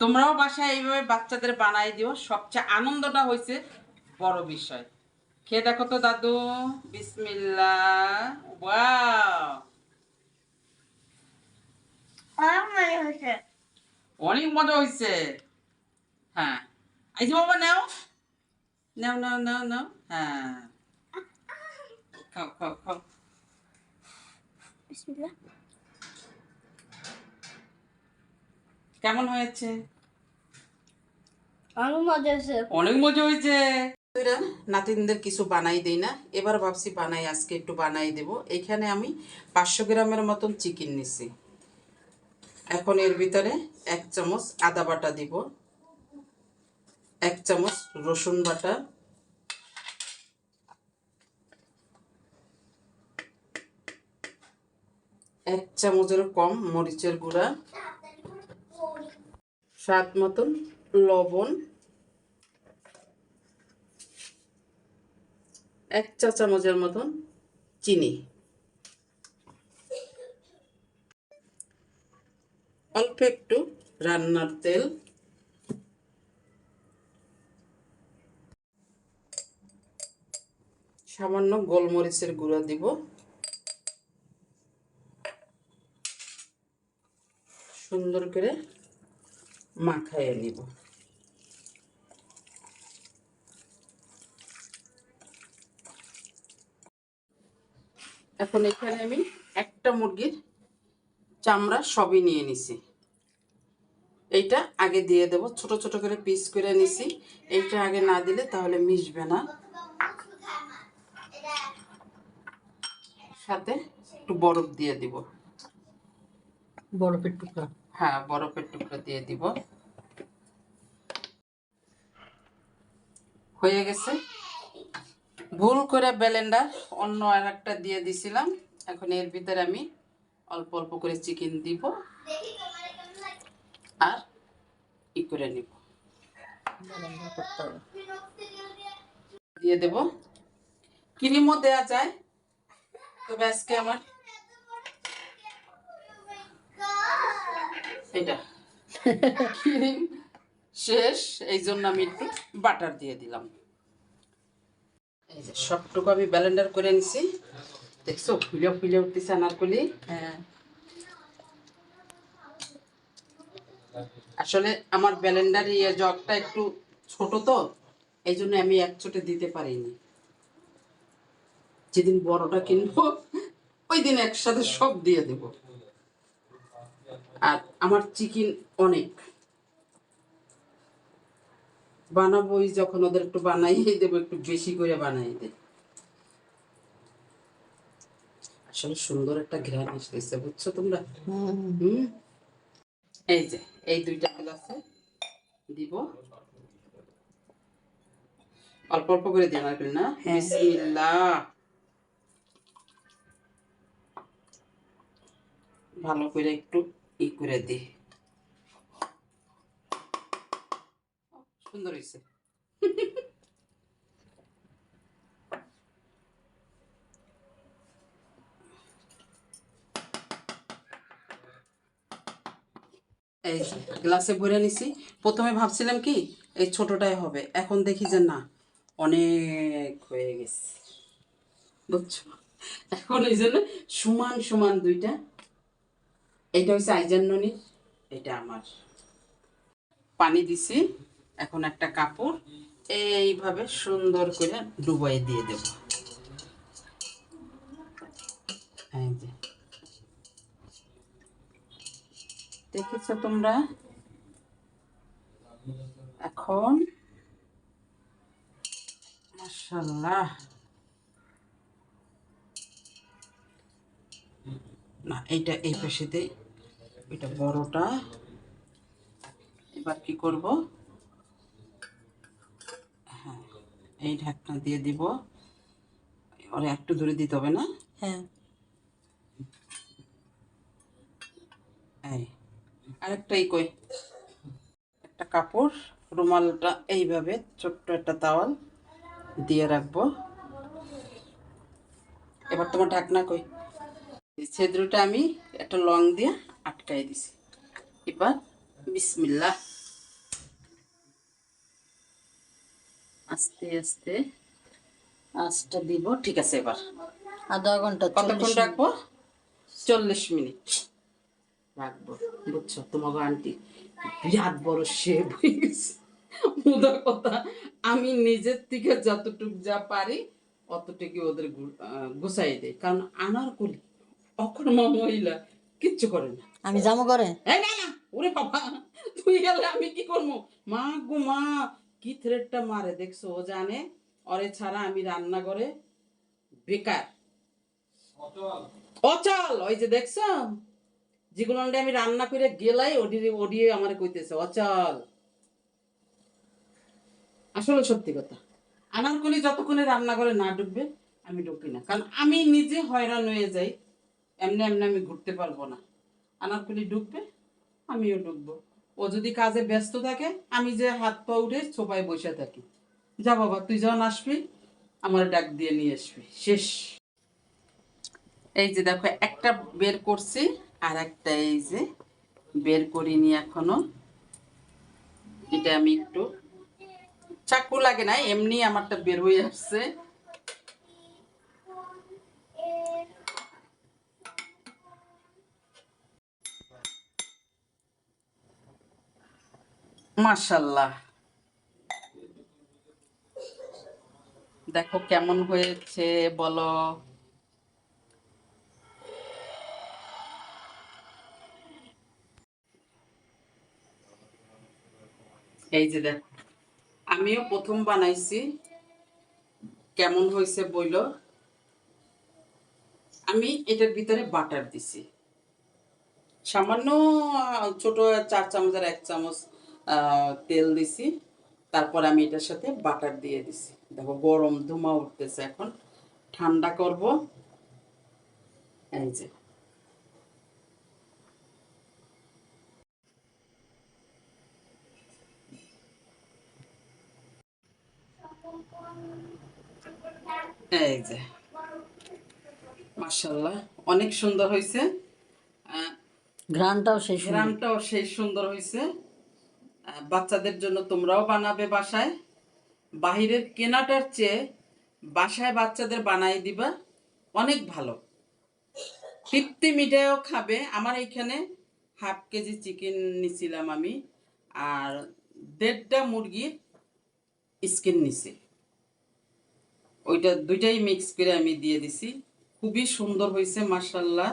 তোমরাও বাসায় এইভাবে বাচ্চাদের বানাই দিও। সবচেয়ে আনন্দটা হয়েছে বড় বিষয়। খেয়ে দেখো তো দাদু। বিসমিল্লা অনেক মজা হয়েছে। অনেক মজা হয়েছে হ্যাঁ। এই যে বাবা নাও। নাও নাও নাও নাও। হ্যাঁ। খাও খাও খাও। বিসমিল্লাহ। কেমন হয়েছে? অনেক মজা হয়েছে। অনেক মজা হয়েছে। নাতিনদের কিছু বানাই দেই না। এবার ভাবছি বানাই আজকে একটু বানাই দেব। এখানে আমি পাঁচশো গ্রামের মতন চিকেন নিছি। এখন এর ভিতরে এক চামচ আদা বাটা দিব। এক চামচ রসুন বাটা। এক চামচের কম মরিচের গুঁড়া। স্বাদ মতন লবণ, এক চা চামচের মতন চিনি। অল্প একটু রান্নার তেল। সামান্য গোলমরিচের গুঁড়া দিব। সুন্দর করে মাখাইয়ে নিব এখন এখানে আমি একটা মুরগির চামড়া সবই নিয়ে নিছি। এইটা আগে দিয়ে দেব ছোট ছোট করে পিস করে নিছি। এইটা আগে না দিলে তাহলে মিশবে না। সাথে একটু বরফ দিয়ে দিব। বরফের টুকরা। হ্যাঁ বরফের টুকরো দিয়ে দিব। হয়ে গেছে। ভুল করে ব্লেন্ডার অন্য আর একটা দিয়ে দিছিলাম। এখন এর ভিতরে আমি অল্প অল্প করে চিকেন দিব আর ই করে নিব। দিয়ে দেব। ক্রিমও দেওয়া যায়। তবে আজকে আমার এটা। ক্রিম শেষ এই জন্য আমি একটু বাটার দিয়ে দিলাম। এই যে সবটুকু আমি ব্যালেন্ডার করে নিছি। দেখছ ফুলে ফুলে উঠতেছে আনারকলি। হ্যাঁ। আসলে আমার ব্যালেন্ডার ইয়ে জগটা একটু ছোট তো এই জন্য আমি এক চোটে দিতে পারিনি। যেদিন বড়টা কিনবো ওই দিন একসাথে সব দিয়ে দেব। আর আমার চিকেন অনেক। বানাবোই যখন ওদের একটু বানাইয়ে দেবো একটু বেশি করে বানাই দে আসলে সুন্দর একটা ঘ্রাণ আসতেছে বুঝছ তোমরা? হুম। এই যে এই দুইটা গ্লাসে দিব। অল্প অল্প করে দিয়ে রাখবেন না? বিসমিল্লাহ। ভালো করে একটু সুন্দর হয়েছে এই গ্লাসে ভরে নিছি। প্রথমে ভাবছিলাম কি, এই ছোটটাই হবে। এখন দেখি যে না, অনেক হয়ে গেছে। বুঝছ? এখন এই জন্য সমান সমান দুইটা এইটা হচ্ছে আইজান ননির এটা আমার। পানি দিছি, এখন একটা কাপড়, এইভাবে সুন্দর করে ডুবাই দিয়ে দেব। দেখেছ তোমরা? এখন মাশাল্লাহ না এইটা এই পাশে দেই। এটা বড়টা। এবার কি করব? হ্যাঁ এই ঢাকনা দিয়ে দিব। ওরে একটু দূরে দিতে হবে না? হ্যাঁ। এই আরেকটাই কই? একটা কাপড় রুমালটা এইভাবে ছোট্ট একটা তাওয়াল দিয়ে রাখব। এবার তোমার ঢাকনা কই? ছেদ্রটা আমি একটা লং দিয়ে আটকাই দিছি। এবার বিসমিল্লা আস্তে আস্তে আঁচটা দিব। ঠিক আছে এবার। আধা ঘণ্টা কতক্ষণ রাখব? চল্লিশ মিনিট। রাখব বুঝছ? তোমার আন্টি বিরাট বড় সে হয়ে কথা আমি নিজের থেকে যতটুক যা পারি অতটুকু ওদের গুছাই দেয় কারণ আনার আনারকলি অকর্মা মহিলা কিচ্ছু করে না। আমি যাব করে এই না না ওরে বাবা তুই গেলে আমি কি করব? মা গো মা কি থ্রেডটা মারে দেখছ ও জানে? অরে ছাড়া আমি রান্না করে বেকার। অচল। ওই যে দেখছ? যেগুলো আমি রান্না করে গেলাই ওডি ওডিয়ে আমার কইতেছে অচল। আসলে সত্যি কথা আনারকলি যতক্ষণে রান্না করে না ঢুকবে আমি ঢুকি না। কারণ আমি নিজে হয়রান হয়ে যাই এমনি এমনি আমি ঘুরতে পারব না। আনারকলি ঢুকবে, আমিও ঢুকবো। ও যদি কাজে ব্যস্ত থাকে, আমি যে হাত পা উঠে ছোপায় বসে থাকি। যা বাবা, তুই যখন আসবি, আমার ডাক দিয়ে নিয়ে আসবি। শেষ। এই যে দেখো, একটা বের করছি আর একটা এই যে বের করিনি এখনও। এটা আমি একটু চাকু লাগে না এমনি আমারটা বের হয়ে আসছে। মাশাল্লাহ। দেখো কেমন হয়েছে, বলো। এই যে দেখো, আমিও প্রথম বানাইছি। কেমন হয়েছে বইল। আমি এটার ভিতরে বাটার দিছি। সামান্য ছোট চার চামচ আর এক চামচ তেল দিছি। তারপর আমি এটার সাথে বাটার দিয়ে দিছি। দেখো গরম ধুমা উঠতেছে এখন। ঠান্ডা করব। এই যে। এই যে। মাশাল্লাহ অনেক সুন্দর হয়েছে আহ, ঘ্রানটাও শেষ গ্রামটাও সেই সুন্দর হয়েছে বাচ্চাদের জন্য তোমরাও বানাবে বাসায়। বাহিরের কেনাটার চেয়ে বাসায় বাচ্চাদের বানাই দিবা অনেক ভালো। তৃপ্তি মিটাইও খাবে। আমার এইখানে হাফ কেজি চিকেন নিছিলাম আমি আর দেড়টা মুরগির স্কিন নিছি। ওইটা দুইটাই মিক্স করে আমি দিয়ে দিছি। খুবই সুন্দর হয়েছে মাসাল্লাহ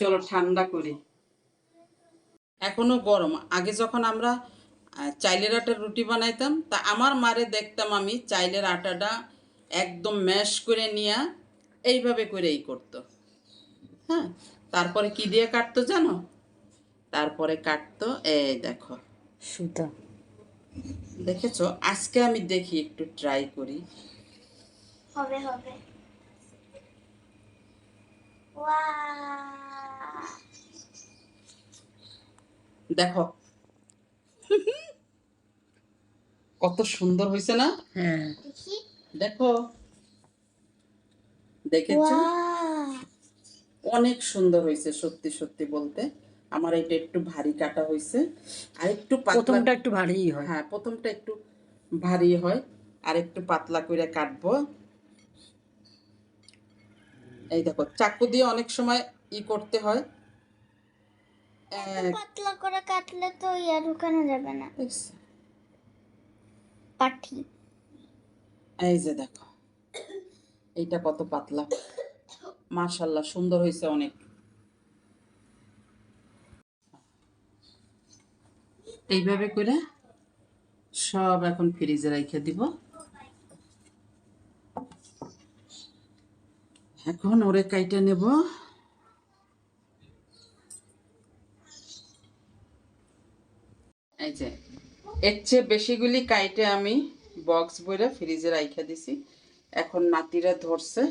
চলো ঠান্ডা করি। এখনও গরম। আগে যখন আমরা চাইলের আটার রুটি বানাইতাম তা আমার মারে দেখতাম আমি চাইলের আটাটা একদম ম্যাশ করে নিয়ে এইভাবে করেই করতো। হ্যাঁ তারপরে কি দিয়ে কাটতো জানো? তারপরে কাটতো এই দেখো। সুতা। দেখেছ? আজকে আমি দেখি একটু ট্রাই করি। হবে হবে। ওয়াও দেখো। কত সুন্দর হয়েছে না? হ্যাঁ। দেখো। দেখেছ? অনেক সুন্দর হয়েছে সত্যি সত্যি বলতে। আমার এটা একটু ভারী কাটা হয়েছে আর একটু প্রথমটা একটু ভারী হয়। হ্যাঁ প্রথমটা একটু ভারী হয়। আর একটু পাতলা করে কাটবো। এই দেখো চাকু দিয়ে অনেক সময় ই করতে হয়। পাতলা করে কাটলে তো ইয়া ঢুকানো যাবে না। পাঠি। এই যে দেখো এইটা কত পাতলা। মাশাল্লাহ সুন্দর হয়েছে অনেক। এইভাবে করে সব এখন ফ্রিজে রেখে দিব। এখন ওরে কাইটা নেব। এই যে, এর চেয়ে বেশিগুলি কাইটে আমি বক্স বইরা ফ্রিজে রাইখা দিছি। এখন নাতিরা ধরছে,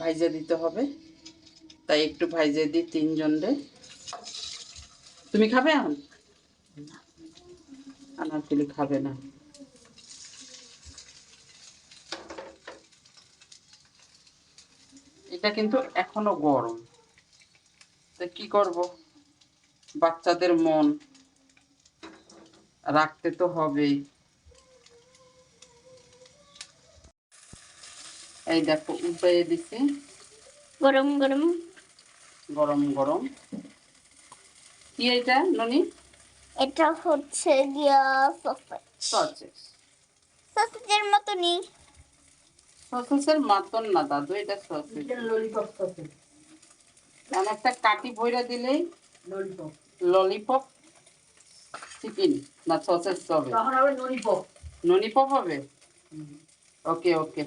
ভাইজা দিতে হবে। তাই একটু ভাইজা দিই তিনজনরে তুমি খাবে এখন? আনারকুলি খাবে না। এটা কিন্তু এখনও গরম। তা কি করব? বাচ্চাদের মন। রাখতে তো হবেই। এই দেখো উল্টাইয়ে দিছি। গরম গরম। গরম গরম। কি এটা ননি? এটা হচ্ছে গিয়া সসেজ সসেস সসেজের মতনই। সসেসের মতন না দাদু এটা সসেস ললিপপ মানে একটা কাটি বইরা দিলেই ললিপপ ললিপপ চিকেন না সসেস হবে? তখন ননিপপ হবে? ওকে ওকে।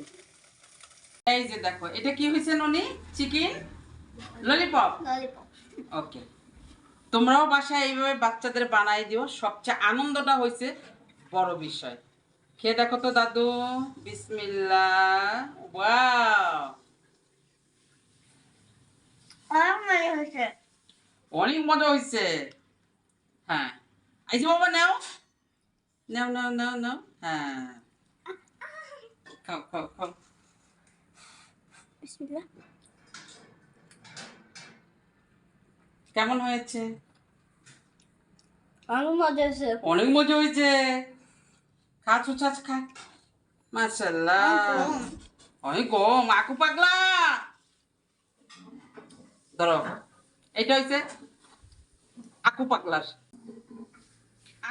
এই যে দেখো এটা কি হয়েছে ননি? চিকেন? ললিপপ? ললিপপ। ওকে। তোমরাও বাসায় এইভাবে বাচ্চাদের বানাই দিও। সবচেয়ে আনন্দটা হয়েছে বড় বিষয়। খেয়ে দেখো তো দাদু। বিসমিল্লা অনেক মজা হয়েছে। হ্যাঁ। এই যে বাবা নাও নাও নাও নাও নাও হ্যাঁ খাও খাও খাও কেমন হয়েছে অনেক মজা হয়েছে অনেক মজা হয়েছে খা চুচাচ খা মাশাল্লাহ অনেক গম আকু পাগলা ধরো এটা হয়েছে আকু পাগলার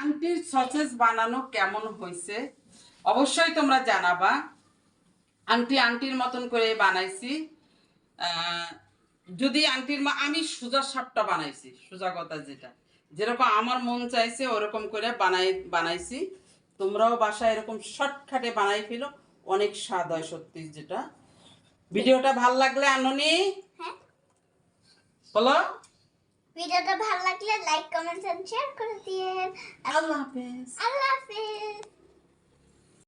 আন্টির সসেস বানানো কেমন হয়েছে? অবশ্যই তোমরা জানাবা। আন্টি আন্টির মতন করে বানাইছি। যদি আন্টির মা আমি সোজা সাপটা বানাইছি সোজা কথা যেটা। যেরকম আমার মন চাইছে ওরকম করে বানাই বানাইছি। তোমরাও বাসায় এরকম শর্টকাটে বানাই ফেলো। অনেক স্বাদ হয় সত্যি যেটা। ভিডিওটা ভালো লাগলে আননি? হ্যাঁ। বলো। ভিডিওটা ভালো লাগলে লাইক কমেন্ট এন্ড শেয়ার করে দিয়েন। আল্লাহ হাফেজ। আল্লাহ হাফেজ।